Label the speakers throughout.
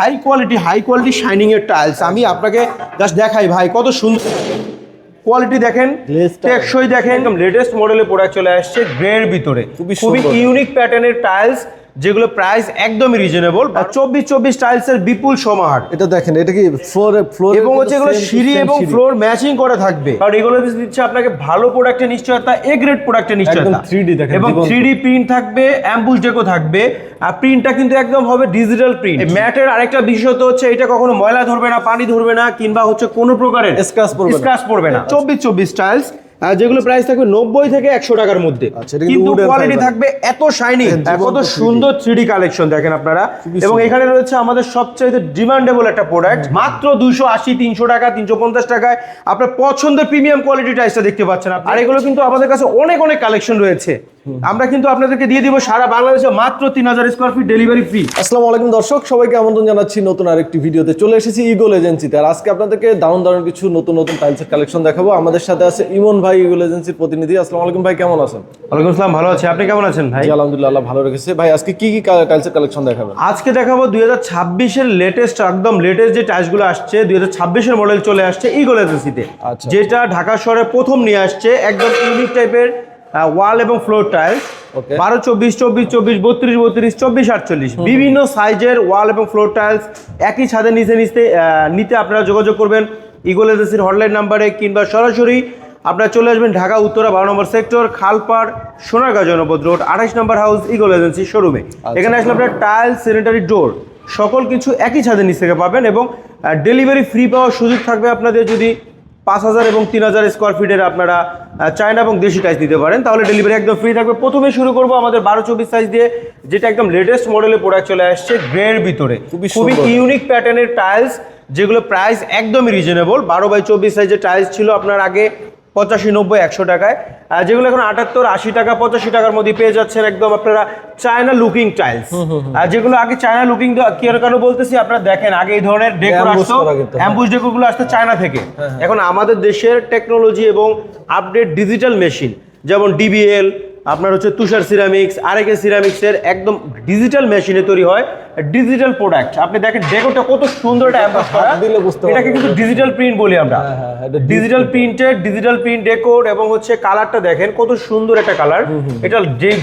Speaker 1: High quality high quality শাইনিংয়ের এর tiles আমি আপনাকে জাস্ট দেখাই ভাই কত সুন্দর কোয়ালিটি দেখেন টেকসই দেখেন একদম লেটেস্ট মডেলে প্রোডাক্ট চলে আসছে গ্রের ভিতরে।
Speaker 2: খুবই
Speaker 1: ইউনিক প্যাটার্নের টাইলস যেগুলো প্রাইস একদমই রিজনেবল আর চব্বিশ চব্বিশ টাইলসের বিপুল সমাহার।
Speaker 2: এটা দেখেন এটা কি ফ্লোর ফ্লোর
Speaker 1: এবং হচ্ছে এগুলো সিঁড়ি এবং ফ্লোর ম্যাচিং করা থাকবে। কারণ এগুলো দিচ্ছে আপনাকে ভালো প্রোডাক্টের নিশ্চয়তা এ গ্রেড প্রোডাক্টের নিশ্চয়তা।
Speaker 2: একদম 3D দেখেন,
Speaker 1: এবং থ্রি ডি প্রিন্ট থাকবে অ্যাম্বুশ ডেকো থাকবে আর প্রিন্টটা কিন্তু একদম হবে ডিজিটাল প্রিন্ট ম্যাটের আরেকটা বিশেষত হচ্ছে এটা কখনো ময়লা ধরবে না পানি ধরবে না কিংবা হচ্ছে কোনো প্রকারের
Speaker 2: Scratch পড়বে না।
Speaker 1: স্ক্র্যাচ পড়বে না। চব্বিশ চব্বিশ টাইলস যেগুলো প্রাইস থাকবে নব্বই থেকে একশো টাকার মধ্যে।
Speaker 2: আচ্ছা, কিন্তু
Speaker 1: কোয়ালিটি থাকবে এত শাইনি
Speaker 2: হ্যাঁ,
Speaker 1: কত সুন্দর থ্রি কালেকশন দেখেন আপনারা। এবং এখানে রয়েছে আমাদের সবচেয়ে ডিমান্ডেবল একটা প্রোডাক্ট মাত্র দুইশো আশি তিনশো টাকা তিনশো পঞ্চাশ টাকায়। আপনার পছন্দের প্রিমিয়াম কোয়ালিটি টাইসটা দেখতে পাচ্ছেন আর এগুলো কিন্তু আমাদের কাছে অনেক অনেক কালেকশন রয়েছে। আমরা কিন্তু আপনাদেরকে দিয়ে দিব সারা বাংলাদেশে মাত্র তিন হাজার স্কোয়ার ফিট ডেলিভারি ফ্রি
Speaker 2: আসসালামু আলাইকুম দর্শক সবাইকে আমন্ত্রণ জানাচ্ছি নতুন আরেকটি ভিডিওতে। চলে এসেছি ইগল এজেন্সিতে আর আজকে আপনাদেরকে দারুণ দারুণ কিছু নতুন নতুন টাইলসের কালেকশন দেখাবো। আমাদের সাথে আছে ইমন ভাই। ইগল এজেন্সির প্রতিনিধি। আসসালামু আলাইকুম ভাই কেমন আছেন?
Speaker 1: ওয়ালাইকুম আসসালাম ভালো আছি। আপনি কেমন আছেন ভাই?
Speaker 2: আলহামদুলিল্লাহ ভালো রেখেছে। ভাই আজকে কি কি টাইলসের কালেকশন দেখাবেন?
Speaker 1: আজকে দেখাবো দুই হাজার ছাব্বিশের লেটেস্ট একদম লেটেস্ট যে টাইসগুলো আসছে দুই হাজার ছাব্বিশের মডেল চলে আসছে ইগল এজেন্সিতে
Speaker 2: আচ্ছা।
Speaker 1: যেটা ঢাকা শহরে প্রথম নিয়ে আসছে একদম ইউনিক টাইপের ওয়াল এবং ফ্লোর টাইলস বারো চব্বিশ চব্বিশ চব্বিশ বত্রিশ বত্রিশ চব্বিশ আটচল্লিশ। বিভিন্ন সাইজের ওয়াল এবং ফ্লোর টাইলস একই ছাদে নিচে নিচে নিতে আপনারা যোগাযোগ করবেন। ইগল এজেন্সির হটলাইন নাম্বারে কিংবা সরাসরি আপনারা চলে আসবেন ঢাকা উত্তরা বারো নম্বর সেক্টর খালপাড় সোনারগাঁ জনপদ রোড আঠাশ নম্বর হাউস ইগল এজেন্সি শোরুমে এখানে আসলে আপনার টাইল স্যানিটারি ডোর সকল কিছু একই ছাদের নিচ থেকে পাবেন এবং ডেলিভারি ফ্রি পাওয়ার সুযোগ থাকবে আপনাদের যদি পাঁচ হাজার এবং তিন হাজার স্কোয়ার ফিটের আপনারা চায়না এবং দেশি টাইস নিতে পারেন তাহলে ডেলিভারি একদম ফ্রি থাকবে। প্রথমে শুরু করব আমাদের বারো চব্বিশ সাইজ দিয়ে যেটা একদম লেটেস্ট মডেলে প্রোডাক্ট চলে আসছে গ্রের ভিতরে।
Speaker 2: খুবই
Speaker 1: খুবই ইউনিক প্যাটার্নের টাইলস যেগুলো প্রাইস একদমই রিজনেবল বারো বাই চব্বিশ সাইজের টাইলস ছিল আপনার আগে পঁচাশি নব্বই একশো টাকায়। আর যেগুলো এখন আটাত্তর আশি টাকা পঁচাশি টাকার মধ্যে পেয়ে যাচ্ছেন একদম আপনারা চায়না লুকিং টাইলস আর যেগুলো আগে চায়না লুকিং কি আর কেন বলতেছি? আপনারা দেখেন আগে এই ধরনের ডেকোর আসতো।
Speaker 2: অ্যাম্বুস হ্যাঁ।
Speaker 1: ডেকোরগুলো আসতো চায়না থেকে। এখন আমাদের দেশের টেকনোলজি এবং আপডেট ডিজিটাল মেশিন যেমন ডিবিএল আপনার হচ্ছে তুষার সিরামিক্স আরেকে সিরামিক্সের একদম ডিজিটাল মেশিনে তৈরি হয়। ডিজিটাল প্রোডাক্ট আপনি দেখেন ডেকোরটা কত সুন্দর একটা অ্যাম্বাস করা
Speaker 2: দিলে বুঝতে
Speaker 1: এটাকে কিন্তু ডিজিটাল প্রিন্ট বলি আমরা।
Speaker 2: হ্যাঁ, হ্যাঁ, এটা
Speaker 1: digital printed digital print decor এবং হচ্ছে কালারটা দেখেন কত সুন্দর একটা কালার এটা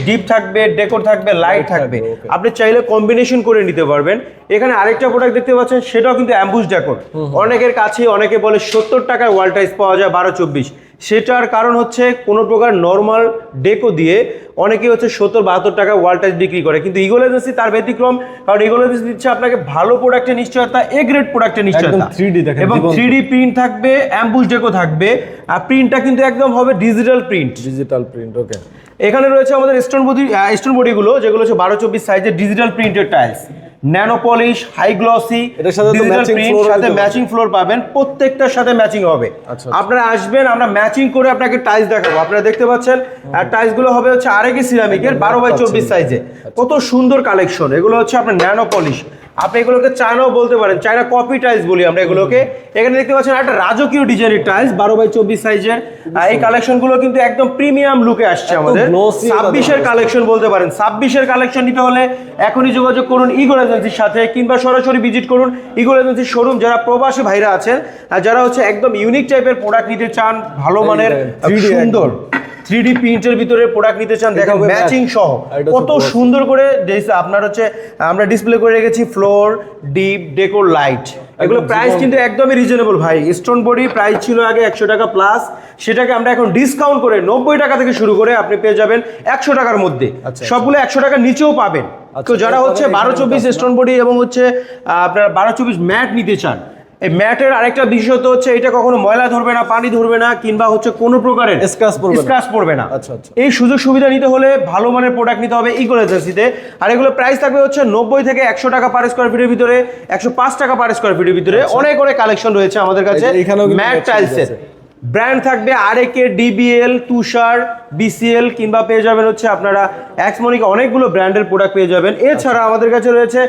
Speaker 1: ডিপ থাকবে ডেকোর থাকবে লাইট থাকবে
Speaker 2: থাকবে,
Speaker 1: আপনি চাইলে কম্বিনেশন করে নিতে পারবেন। এখানে আরেকটা প্রোডাক্ট দেখতে পাচ্ছেন সেটাও কিন্তু অ্যাম্বুস ডেকোর অনেকের কাছে অনেকে বলে সত্তর টাকায় ওয়াল টাইস পাওয়া যায় বারো চব্বিশ। সেটার কারণ হচ্ছে কোনো প্রকার নর্মাল ডেকো দিয়ে অনেকে হচ্ছে সত্তর বাহাত্তর টাকা ওয়াল টাইস বিক্রি করে। কিন্তু ইগল এজেন্সি তার ব্যতিক্রম কারণ ইগল এজেন্সি দিচ্ছে আপনাকে ভালো প্রোডাক্টের নিশ্চয়তা এ গ্রেড প্রোডাক্টের নিশ্চয়তা।
Speaker 2: 3D
Speaker 1: এবং। থ্রি প্রিন্ট থাকবে অ্যাম্বুস ডেকো থাকবে আর প্রিন্টটা কিন্তু একদম হবে digital print
Speaker 2: digital print okay
Speaker 1: এখানে রয়েছে আমাদের স্টোন বডি স্টোন বডিগুলো যেগুলো হচ্ছে বারো চব্বিশ সাইজের digital printed tiles nano polish high glossy
Speaker 2: সাথে
Speaker 1: ম্যাচিং ফ্লোর পাবেন প্রত্যেকটার সাথে ম্যাচিং হবে।
Speaker 2: আচ্ছা,
Speaker 1: আপনারা আসবেন আমরা ম্যাচিং করে আপনাকে টাইলস দেখাবো। আপনারা দেখতে পাচ্ছেন আর টাইলসগুলো হবে হচ্ছে আরেকই সিরামিকের বারো বাই চব্বিশ সাইজে কত সুন্দর কালেকশন এগুলো হচ্ছে আপনার ন্যানো পলিশ। আপনি এগুলোকে চায়নাও বলতে পারেন। চায়না কপি টাইলস বলি আমরা এগুলোকে। এখানে দেখতে পাচ্ছেন একটা রাজকীয় ডিজাইনের টাইলস বারো বাই চব্বিশ সাইজের এই কালেকশনগুলো কিন্তু একদম প্রিমিয়াম লুকে আসছে আমাদের। ছাব্বিশের কালেকশন বলতে পারেন। ছাব্বিশের কালেকশন নিতে হলে এখনই যোগাযোগ করুন ইগল এজেন্সির সাথে কিংবা সরাসরি ভিজিট করুন ইগল এজেন্সির শোরুম যারা প্রবাসী ভাইরা আছেন যারা হচ্ছে একদম ইউনিক টাইপের প্রোডাক্ট নিতে চান ভালো মানের সুন্দর। থ্রি ডি প্রিন্টের ভিতরে প্রোডাক্ট নিতে চান দেখেন ম্যাচিং সহ। কত সুন্দর করে আপনার হচ্ছে আমরা ডিসপ্লে করে রেখেছি ফ্লোর ডিপ ডেকোর লাইট এগুলো প্রাইস কিন্তু একদমই রিজনেবল ভাই। স্টোন বডি প্রাইস ছিল আগে একশো টাকা প্লাস সেটাকে আমরা এখন ডিসকাউন্ট করে নব্বই টাকা থেকে শুরু করে আপনি পেয়ে যাবেন একশো টাকার মধ্যে।
Speaker 2: আচ্ছা,
Speaker 1: সবগুলো একশো টাকার নিচেও পাবেন।
Speaker 2: আচ্ছা,
Speaker 1: তো যারা হচ্ছে বারো চব্বিশ স্টোন বডি এবং হচ্ছে আপনার বারো চব্বিশ ম্যাট নিতে চান এই ম্যাটের আরেকটা বিশেষত হচ্ছে এটা কখনো ময়লা ধরবে না পানি ধরবে না কিংবা হচ্ছে কোনো প্রকারের
Speaker 2: স্ক্র্যাচ পড়বে।
Speaker 1: স্ক্র্যাচ পড়বে না
Speaker 2: আচ্ছা, আচ্ছা।
Speaker 1: এই সুযোগ সুবিধা নিতে হলে ভালো মানের প্রোডাক্ট নিতে হবে ইকো এজেন্সিতে আর এগুলো প্রাইস থাকবে হচ্ছে নব্বই থেকে একশো টাকা পার স্কোয়ার ফিটের ভিতরে একশো পাঁচ টাকা পার স্কোয়ার ফিটের ভিতরে অনেক অনেক কালেকশন রয়েছে আমাদের কাছে
Speaker 2: আচ্ছা।
Speaker 1: ম্যাট টাইলসের। ব্র্যান্ড থাকবে আরএকে ডিবিএল তুষার বিসিএল কিংবা পেয়ে যাবেন হচ্ছে আপনারা এক্সমনিক অনেকগুলো ব্র্যান্ডের প্রোডাক্ট পেয়ে যাবেন। এছাড়া আমাদের কাছে রয়েছে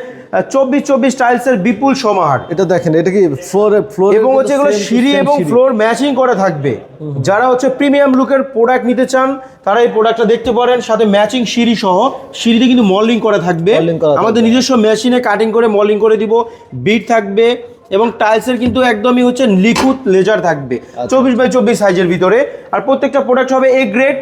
Speaker 1: চব্বিশ চব্বিশ টাইলসের বিপুল সমাহার।
Speaker 2: এটা দেখেন এটা কি ফ্লোর ফ্লোর
Speaker 1: এবং হচ্ছে এগুলো সিঁড়ি এবং ফ্লোর ম্যাচিং করা থাকবে। যারা হচ্ছে প্রিমিয়াম লুকের প্রোডাক্ট নিতে চান তারা এই প্রোডাক্টটা দেখতে পারেন সাথে ম্যাচিং সিঁড়ি সহ। সিঁড়িতে কিন্তু মল্ডিং করা থাকবে। আমাদের নিজস্ব মেশিনে কাটিং করে মল্ডিং করে দিব। বিট থাকবে এবং টাইলসের কিন্তু একদমই হচ্ছে লিকুইড লেজার থাকবে।
Speaker 2: আচ্ছা।
Speaker 1: চব্বিশ বাই চব্বিশ সাইজের ভিতরে। আর প্রত্যেকটা প্রোডাক্ট হবে এ গ্রেড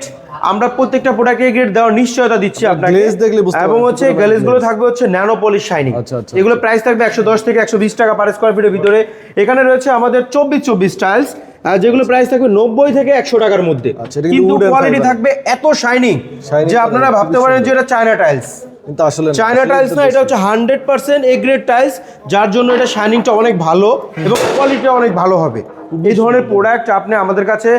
Speaker 1: আমরা প্রত্যেকটা প্রোডাক্ট এ গ্রেড দেওয়ার নিশ্চয়তা দিচ্ছি আপনাকে।
Speaker 2: দেখলে
Speaker 1: এবং হচ্ছে
Speaker 2: গ্লেজগুলো
Speaker 1: থাকবে হচ্ছে ন্যানো পলিশ শাইনিং
Speaker 2: আচ্ছা, আচ্ছা।
Speaker 1: এগুলো প্রাইস থাকবে একশো দশ থেকে একশো বিশ টাকা পার স্কোয়ার ফিটের ভিতরে। এখানে রয়েছে আমাদের চব্বিশ চব্বিশ টাইলস আর যেগুলো প্রাইস থাকবে নব্বই থেকে একশো টাকার মধ্যে।
Speaker 2: আচ্ছা, কিন্তু
Speaker 1: কোয়ালিটি থাকবে এত শাইনিং যে আপনারা ভাবতে পারেন যে এটা চায়না টাইলস
Speaker 2: কিন্তু আসলে
Speaker 1: চায়না টাইলস না এটা হচ্ছে hundred percent A grade tiles যার জন্য এটা শাইনিংটা অনেক ভালো এবং কোয়ালিটিটা অনেক ভালো হবে। এই ধরনের প্রোডাক্ট আপনি আমাদের কাছে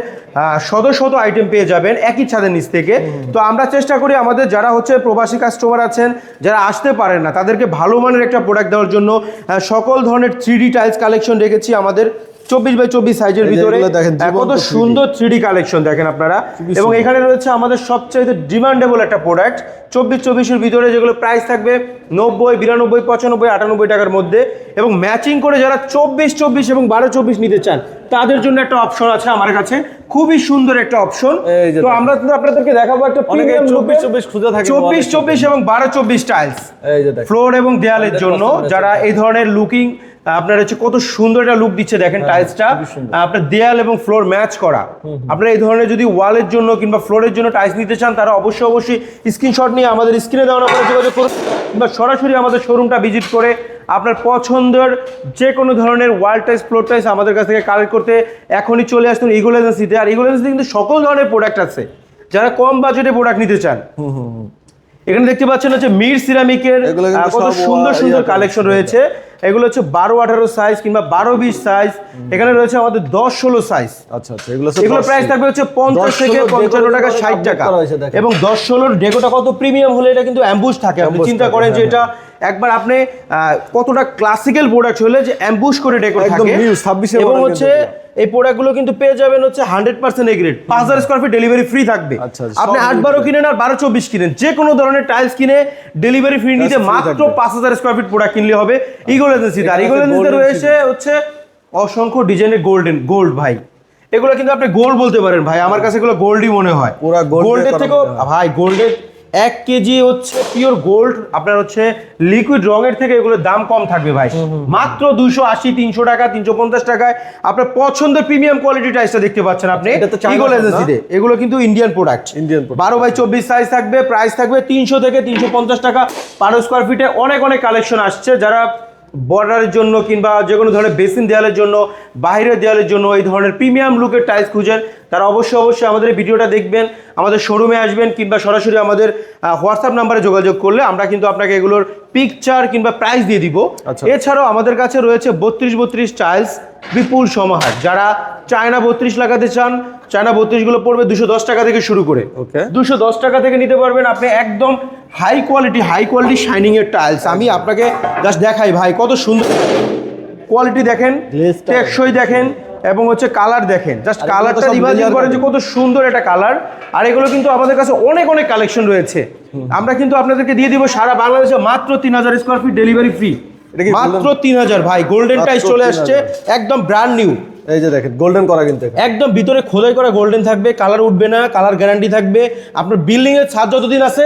Speaker 1: শত শত আইটেম পেয়ে যাবেন একই ছাদের নিচ থেকে। তো আমরা চেষ্টা করি আমাদের যারা হচ্ছে প্রবাসী কাস্টমার আছেন যারা আসতে পারেন না তাদেরকে ভালো মানের একটা প্রোডাক্ট দেওয়ার জন্য সকল ধরনের থ্রি টাইলস কালেকশন রেখেছি আমাদের। চব্বিশ বাই চব্বিশ সাইজের ভিতরে কত সুন্দর থ্রিডি কালেকশন দেখেন আপনারা। এবং এখানে রয়েছে আমাদের সবচাইতে ডিমান্ডেবল একটা প্রোডাক্ট চব্বিশ চব্বিশের ভিতরে যেগুলো প্রাইস থাকবে নব্বই বিরানব্বই পঁচানব্বই আটানব্বই টাকার মধ্যে এবং ম্যাচিং করে যারা চব্বিশ চব্বিশ এবং বারো চব্বিশ নিতে চান তাদের জন্য একটা অপশন আছে আমার কাছে। খুবই সুন্দর একটা অপশন তো আমরা আপনাদেরকে দেখাবো একটা
Speaker 2: 24 24 খুঁজে থাকে,
Speaker 1: চব্বিশ চব্বিশ এবং বারো চব্বিশ টাইলস ফ্লোর এবং দেয়ালের জন্য যারা এই ধরনের লুকিং আপনার হচ্ছে কত সুন্দর একটা লুক দিচ্ছে দেখেন টাইলসটা
Speaker 2: হ্যাঁ,
Speaker 1: আপনার দেয়াল এবং ফ্লোর ম্যাচ করা। আপনারা এই ধরনের যদি ওয়ালের জন্য কিংবা ফ্লোরের জন্য টাইলস নিতে চান তারা অবশ্যই অবশ্যই স্ক্রিনশট নিয়ে আমাদের স্ক্রিনে দেওয়া নাম্বারে যোগাযোগ করুন। কিংবা সরাসরি আমাদের শোরুমটা ভিজিট করে আপনার পছন্দের যে কোনো ধরনের ওয়াল টাইস ফ্লোর টাইস আমাদের কাছ থেকে কালেক্ট করতে এখনই চলে আসুন ইগুল এজেন্সিতে আর ইগুল এজেন্সিতে কিন্তু সকল ধরনের প্রোডাক্ট আছে। যারা কম বাজেটে প্রোডাক্ট নিতে চান।
Speaker 2: হুম হুম।
Speaker 1: এখানে দেখতে পাচ্ছেন হচ্ছে মির সিরামিকের কত সুন্দর সুন্দর কালেকশন রয়েছে। এগুলো হচ্ছে বারো আঠারো সাইজ কিংবা বারো বিশ সাইজ এখানে রয়েছে আমাদের দশ ষোলো সাইজ
Speaker 2: আচ্ছা আচ্ছা এগুলো
Speaker 1: এগুলো প্রাইস থাকবে হচ্ছে পঞ্চাশ
Speaker 2: 10
Speaker 1: থেকে পঞ্চান্ন টাকা ষাট টাকা। এবং দশ ষোলোর ডেকোটা কত প্রিমিয়াম হলে এটা কিন্তু অ্যাম্বুশ থাকে। আপনি চিন্তা করেন যে
Speaker 2: হ্যাঁ,
Speaker 1: এটা একবার আপনি আহ, কতটা ক্লাসিক্যাল প্রোডাক্ট হলে যে অ্যাম্বুশ করে ডেকোর থাকে।
Speaker 2: new, 26 এর
Speaker 1: এবং হচ্ছে এই প্রোডাক্টগুলো কিন্তু পেয়ে যাবেন হচ্ছে হান্ড্রেড পার্সেন্ট এগ্রেড পাঁচ হাজার স্কোয়ার ফিট ডেলিভারি ফ্রি থাকবে।
Speaker 2: আচ্ছা, আচ্ছা,
Speaker 1: আপনি আট বারো কিনেন আর বারো চব্বিশ কিনেন। যে কোনো ধরনের টাইলস কিনে ডেলিভারি ফ্রি নিতে মাত্র পাঁচ হাজার স্কোয়ার ফিট প্রোডাক্ট কিনলে হবে। ইগোল এজেন্সিতে আর
Speaker 2: এখানে
Speaker 1: ইগোল এজেন্সিতে রয়েছে হচ্ছে অসংখ্য ডিজাইনের গোল্ডেন গোল্ড ভাই। এগুলো কিন্তু আপনি গোল্ড বলতে পারেন ভাই। আমার কাছে এগুলো গোল্ডই মনে হয়। গোল্ডের থেকেও ভাই গোল্ডের এক কেজি হচ্ছে পিওর গোল্ড আপনার হচ্ছে লিকুইড রঙের থেকে এগুলোর দাম কম থাকবে ভাই। মাত্র দুশো আশি তিনশো টাকা তিনশো পঞ্চাশ টাকায় আপনার পছন্দের প্রিমিয়াম কোয়ালিটি টাইসটা দেখতে পাচ্ছেন আপনি। ইগল এজেন্সিতে এগুলো কিন্তু ইন্ডিয়ান প্রোডাক্ট
Speaker 2: ইন্ডিয়ান
Speaker 1: বারো বাই চব্বিশ সাইজ থাকবে প্রাইস থাকবে তিনশো থেকে তিনশো পঞ্চাশ টাকা। পার স্কোয়ার ফিটে অনেক অনেক কালেকশন আসছে। যারা বর্ডারের জন্য কিংবা যে কোনো ধরনের বেসিন দেওয়ালের জন্য বাইরের দেওয়ালের জন্য এই ধরনের প্রিমিয়াম লুকের টাইলস খুঁজেন। তারা অবশ্যই অবশ্যই আমাদের ভিডিওটা দেখবেন আমাদের শোরুমে আসবেন কিংবা সরাসরি আমাদের হোয়াটসঅ্যাপ নাম্বারে যোগাযোগ করলে আমরা কিন্তু আপনাকে এগুলোর পিকচার কিংবা প্রাইস দিয়ে দিব।
Speaker 2: আচ্ছা।
Speaker 1: এছাড়াও আমাদের কাছে রয়েছে বত্রিশ বত্রিশ টাইলস বিপুল সমাহার। যারা চায়না বত্রিশ লাগাতে চান চায়না বত্রিশগুলো পড়বে দুশো দশ টাকা থেকে শুরু করে।
Speaker 2: Okay.
Speaker 1: দুশো দশ টাকা থেকে নিতে পারবেন আপনি একদম high quality high quality shining এর টাইলস আমি আপনাকে জাস্ট দেখাই ভাই কত সুন্দর কোয়ালিটি দেখেন টেকসই দেখেন এবং হচ্ছে কালার দেখেন। জাস্ট কালারটা ইমাজিন করেন যে কত সুন্দর একটা কালার আর এগুলো কিন্তু আমাদের কাছে অনেক অনেক কালেকশন রয়েছে। আমরা কিন্তু আপনাদেরকে দিয়ে দিব সারা বাংলাদেশে মাত্র তিন হাজার স্কোয়ার ফিট ডেলিভারি ফ্রি
Speaker 2: এটা কি
Speaker 1: মাত্র তিন হাজার ভাই গোল্ডেন টাইস চলে আসছে একদম ব্র্যান্ড নিউ
Speaker 2: এই যে দেখেন গোল্ডেন করা কিন্তু
Speaker 1: একদম ভিতরে খোদাই করা গোল্ডেন থাকবে কালার উঠবে না কালার গ্যারান্টি থাকবে। আপনার বিল্ডিং এর ছাদ যতদিন আছে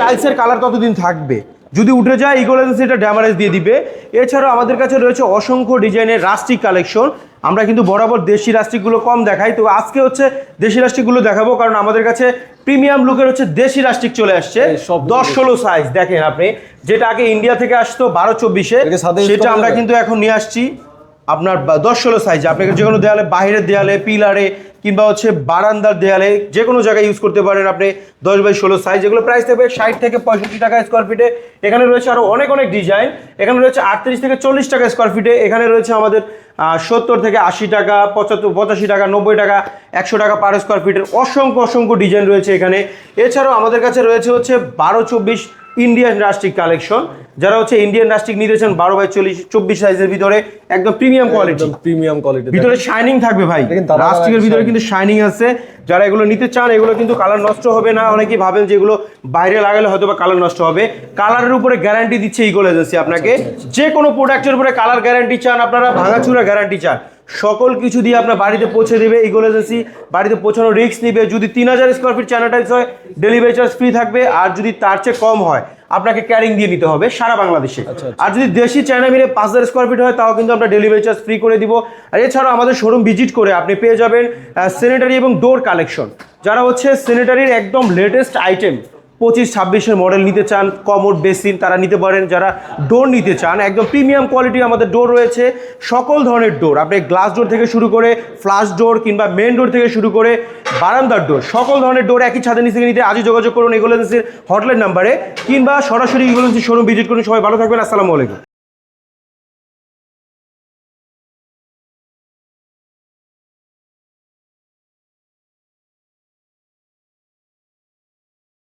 Speaker 1: টাইলসের কালার ততদিন থাকবে। যদি উঠে যায় ইগোল এজেন্সি এটা ড্যামারেজ দিয়ে দিবে। এছাড়াও আমাদের কাছে রয়েছে অসংখ্য ডিজাইনের রাস্টিক কালেকশন আমরা কিন্তু বরাবর দেশি রাস্টিকগুলো কম দেখাই। তো আজকে হচ্ছে দেশি রাস্টিকগুলো দেখাবো কারণ আমাদের কাছে প্রিমিয়াম লুকের হচ্ছে দেশি রাস্টিক চলে আসছে।
Speaker 2: সব
Speaker 1: দশ ষোলো সাইজ দেখেন আপনি। যেটা আগে ইন্ডিয়া থেকে আসতো বারো চব্বিশে সেটা আমরা কিন্তু এখন নিয়ে আসছি। আপনার দশ ষোলো সাইজ আপনাকে যে কোনো দেয়ালে বাইরের দেয়ালে, পিলারে কিংবা হচ্ছে বারান্দার দেয়ালে যে কোনো জায়গায় ইউজ করতে পারেন আপনি দশ বাই ষোলো সাইজ এগুলো প্রাইস থাকবে ষাট থেকে পঁয়ষট্টি টাকা স্কোয়ার ফিটে এখানে রয়েছে আরও অনেক অনেক ডিজাইন এখানে রয়েছে আটত্রিশ থেকে চল্লিশ টাকা স্কোয়ার ফিটে এখানে রয়েছে আমাদের সত্তর থেকে আশি টাকা, পঁচাত্তর, পঁচাশি টাকা, নব্বই টাকা, একশো টাকা পার স্কোয়ার ফিটের অসংখ্য অসংখ্য ডিজাইন রয়েছে এখানে। এছাড়াও আমাদের কাছে রয়েছে হচ্ছে বারো চব্বিশ ইন্ডিয়ান রাস্টিক কালেকশন যারা হচ্ছে ইন্ডিয়ান রাস্টিক নিতে চান বারো বাই চল্লিশ চব্বিশ সাইজের ভিতরে একদম প্রিমিয়াম কোয়ালিটি
Speaker 2: প্রিমিয়াম কোয়ালিটি
Speaker 1: ভিতরে শাইনিং থাকবে ভাই। রাস্টিকের ভিতরে কিন্তু শাইনিং আছে। যারা এগুলো নিতে চান এগুলো কিন্তু কালার নষ্ট হবে না। অনেকেই ভাবেন যে এগুলো বাইরে লাগালে হয়তো বা কালার নষ্ট হবে। কালারের উপরে গ্যারান্টি দিচ্ছে ইগল এজেন্সি আপনাকে। যে কোনো প্রোডাক্টের উপরে কালার গ্যারান্টি চান আপনারা ভাঙাচুরা গ্যারান্টি চান। সকল কিছু দিয়ে আপনার বাড়িতে পৌঁছে দেবে ইগল এজেন্সি বাড়িতে পৌঁছানোর রিস্ক নিবে। যদি তিন হাজার স্কোয়ার ফিট চ্যানেটাইজ হয় ডেলিভারি চার্জ ফ্রি থাকবে। আর যদি তার চেয়ে কম হয় আপনাকে ক্যারিং দিয়ে নিতে হবে সারা বাংলাদেশে। আর যদি দেশি চায়না মিলে পাঁচ হাজার স্কোয়ার ফিট হয় তাও কিন্তু আমরা ডেলিভারি চার্জ ফ্রি করে দিব। আর এছাড়াও আমাদের শোরুম ভিজিট করে আপনি পেয়ে যাবেন স্যানিটারি এবং ডোর কালেকশন যারা হচ্ছে স্যানিটারির একদম লেটেস্ট আইটেম পঁচিশ, ছাব্বিশের মডেল নিতে চান কমোড বেসিন তারা নিতে পারেন। যারা ডোর নিতে চান, একদম প্রিমিয়াম কোয়ালিটি আমাদের ডোর রয়েছে। সকল ধরনের ডোর আপনি গ্লাস ডোর থেকে শুরু করে ফ্লাশ ডোর কিংবা মেন ডোর থেকে শুরু করে বারান্দার ডোর সকল ধরনের ডোর একই ছাদের নিচে নিতে আজই যোগাযোগ করুন এগুলো হটলাইন নাম্বারে কিংবা সরাসরি এগুলো শোরুম ভিজিট করুন। সবাই ভালো থাকবেন, আসসালামু আলাইকুম।